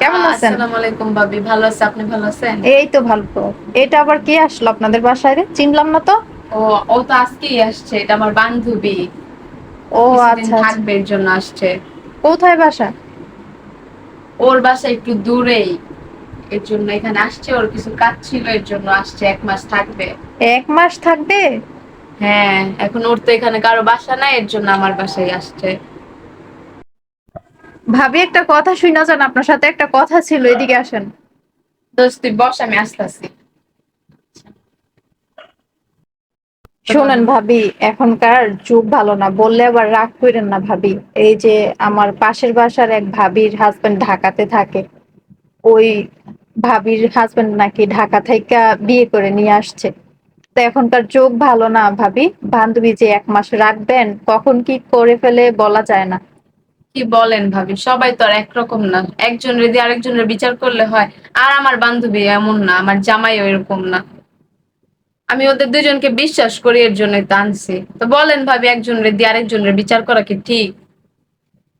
কেমন আছেন? আসসালামু আলাইকুম ভাবি। ভালো আছে আপনি ভালো আছেন? এই তো ভালো। এটা আবার কে আসলো আপনাদের বাসায় রে? চিনলাম না তো? ও ও তো আজকেই আসছে। এটা আমার বান্ধবী। ও আচ্ছা আচ্ছা। থাকবে এর জন্য আসছে। কোথায় বাসা? ওর বাসা একটু দূরেই। এর জন্য এখানে আসছে। ওর কিছু কাজ ছিল এর জন্য আসছে। এক মাস থাকবে। এক মাস থাকবে? হ্যাঁ এখন ওর তো এখানে কারও বাসা নাই এর জন্য আমার বাসায় আসছে। ভাবি একটা কথা শুনা যান আপনার সাথে একটা কথা ছিল এদিকে আসেন। দোস্ত তুই বস আমি আসতেছি। শোনেন ভাবি এখনকার যুগ ভালো না বললে আবার রাগ করেন না ভাবি। এই যে আমার পাশের বাসার এক ভাবির হাজবেন্ড ঢাকাতে থাকে ওই ভাবির হাজবেন্ড নাকি ঢাকা থেকে বিয়ে করে নিয়ে আসছে। তো এখনকার যোগ ভালো না ভাবি বান্ধবী যে এক মাস রাখবেন কখন কি করে ফেলে বলা যায় না। কি বলেন ভাবি? সবাই তো আর একরকম না। একজন যদি আরেকজনের বিচার করলে হয়। আর আমার বান্ধবী এমন না আমার জামাইও এরকম না। আমি ওদের দুজনকে বিশ্বাস করি এর জন্য টানছি তো বলেন ভাবি একজন রেদি আরেকজনের বিচার করা কি ঠিক?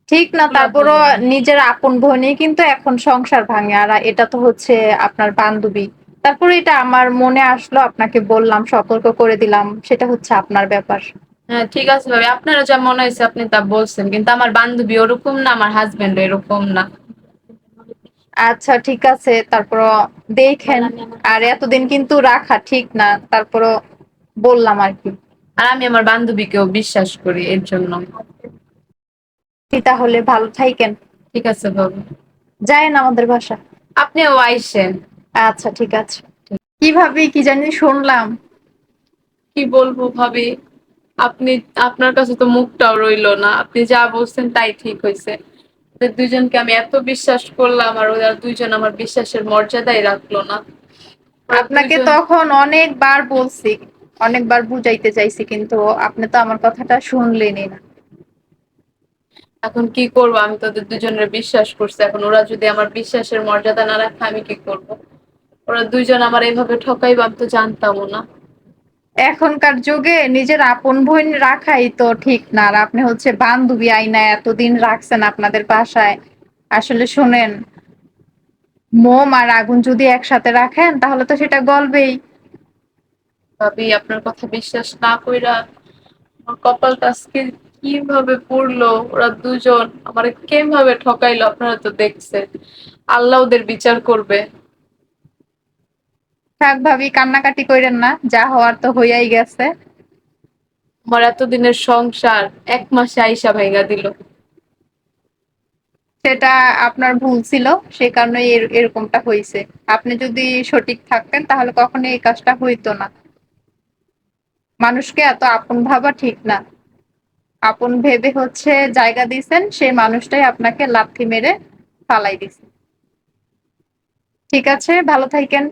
ঠিক না তারপরও নিজের আপন বোনই কিন্তু এখন সংসার ভাঙে। আর এটা তো হচ্ছে আপনার বান্ধবী। তারপরে এটা আমার মনে আসলো আপনাকে বললাম সতর্ক করে দিলাম সেটা হচ্ছে আপনার ব্যাপার। হ্যাঁ ঠিক আছে ভাবি। আপনারা যা মনে হয়েছে আপনি তা বলছেন কিন্তু আমার বান্ধবী ওরকম না আমার হাজবেন্ড এরকম না। আচ্ছা ঠিক আছে তারপর দেখেন। আর এতদিন কিন্তু রাখা ঠিক না তারপর বললাম আর কি। আর আমি আমার বান্ধবীকেও বিশ্বাস করি এর জন্য। তাহলে ভালো থাইকেন ঠিক আছে ভাবি। যায়েন আমাদের বাসা। আপনিও আইসেন। আচ্ছা ঠিক আছে। কীভাবে কি জানি শুনলাম। কি বলব ভাবি? আপনি আপনার কাছে তো মুখটাও রইল না। আপনি যা বলছেন তাই ঠিক হয়েছে। ওদের দুজনকে আমি এত বিশ্বাস করলাম আর ওরা দুইজন আমার বিশ্বাসের মর্যাদাই রাখল না। আপনাকে তখন অনেকবার বলছি অনেকবার বুঝাইতে চাইছি কিন্তু আপনি তো আমার কথাটা শুনলেনই না। এখন কি করব? আমি তো ওদের দুজনের বিশ্বাস করছি। এখন ওরা যদি আমার বিশ্বাসের মর্যাদা না রাখে আমি কি করব? ওরা দুইজন আমার এইভাবে ঠকাইবে আমি তো জানতামও না। এখনকার যুগে নিজের আপন বোন রাখাই তো ঠিক না। আর আপনি হচ্ছে বান্ধবী আইনা এতদিন রাখছেন আপনাদের বাসায়। আসলে শুনেন, মোম আর আগুন যদি একসাথে রাখেন, তাহলে তো সেটা গলবেই। ভাবি, আপনার কথা বিশ্বাস না কইরা আমার কপালটা আজকে কীভাবে পড়ল? ওরা দুজন আমার কেমভাবে ঠকাইলো, আপনারা তো দেখছেন। আল্লাহ ওদের বিচার করবে। থাক ভাবি কান্নাকাটি কইরেন না যা হওয়ার তো হইয়াই গেছে। আমার এতদিনের সংসার এক মাসে আইসা ভাইগা দিল। সেটা আপনার ভুল ছিল সে কারণে এরকমটা হয়েছে আপনি যদি সঠিক থাকতেন তাহলে কখনো এই কাজটা হইতো না। মানুষকে এত আপন ভাবা ঠিক না। আপন ভেবে হচ্ছে জায়গা দিয়েছেন সেই মানুষটাই আপনাকে লাথি মেরে ফালাই দিছে। ঠিক আছে ভালো থাকেন।